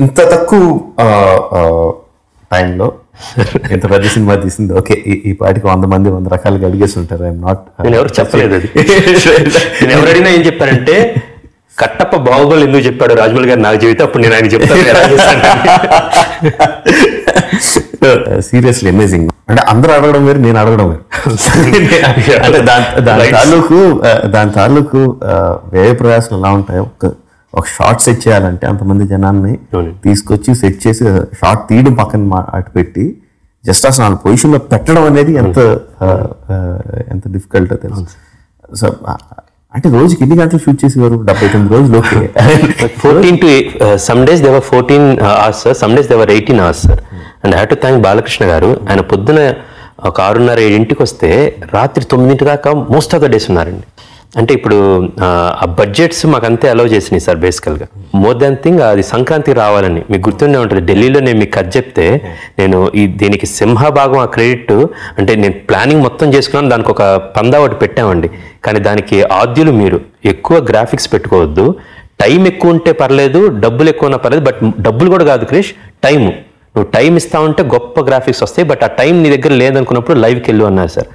ఇంత తక్కువ టైంలో ఇంత పెద్ద సినిమా తీసింది. ఓకే ఈ పాటికి వంద మంది వంద రకాలుగా అడిగేసి ఉంటారు. ఐఎమ్ నాట్ నేను ఎవరు చెప్పలేదు అది. నేను ఎవరు అడిగినా ఏం చెప్పానంటే కట్టప్ప బాహుబలి ఎందుకు చెప్పాడు రాజమౌళి గారు నాకు చెబితే అప్పుడు నేను ఆయన చెప్తాను. సీరియస్లీ అమేజింగ్ అంటే అందరూ అడగడం వేరు నేను అడగడం వేరు. అంటే దాని దాని. తాలూకు ఆ, దాని తాలూకు వ్యయ ప్రయాసం ఎలా ఉంటాయో ఒక షార్ట్ సెట్ చేయాలంటే అంతమంది జనాన్ని. తీసుకొచ్చి సెట్ చేసి షార్ట్ తీయడం పక్కన అటు పెట్టి జస్ట్ అసలు ఆ పొజిషన్లో పెట్టడం అనేది ఎంత ఎంత డిఫికల్ట్ తెలుసు. సో అంటే రోజుకి ఎన్ని గంటలు షూట్ చేసేవారు? డెబ్బై తొమ్మిది రోజులు okay. Fourteen to some days they were fourteen hours sir some days they were eighteen hours sir and have to thank Balakrishna garu. ఆయన పొద్దున ఒక ఆరున్నర ఏడింటికి వస్తే రాత్రి తొమ్మిదింటి దాకా మోస్ట్ ఆఫ్ ద డేస్ ఉన్నారండి. అంటే ఇప్పుడు ఆ, బడ్జెట్స్ మాకు అంతే అలౌ చేసినాయి సార్ బేసికల్గా మోర్ దాన్ థింగ్ అది సంక్రాంతి రావాలని. మీకు గుర్తుండే ఉంటుంది ఢిల్లీలో నేను మీకు కథ చెప్తే నేను ఈ దీనికి సింహభాగం ఆ క్రెడిట్ అంటే నేను ప్లానింగ్ మొత్తం చేసుకున్నాను దానికి ఒక పందా ఒకటి పెట్టామండి. కానీ దానికి ఆద్యులు మీరు. ఎక్కువ గ్రాఫిక్స్ పెట్టుకోవద్దు. టైం ఎక్కువ ఉంటే పర్లేదు డబ్బులు ఎక్కువ ఉన్నా పర్లేదు బట్ డబ్బులు కూడా కాదు క్రిష్ టైం నువ్వు టైం ఇస్తా ఉంటే గొప్ప గ్రాఫిక్స్ వస్తాయి బట్ ఆ టైం నీ దగ్గర లేదనుకున్నప్పుడు లైవ్కి వెళ్ళు అన్నారు సార్.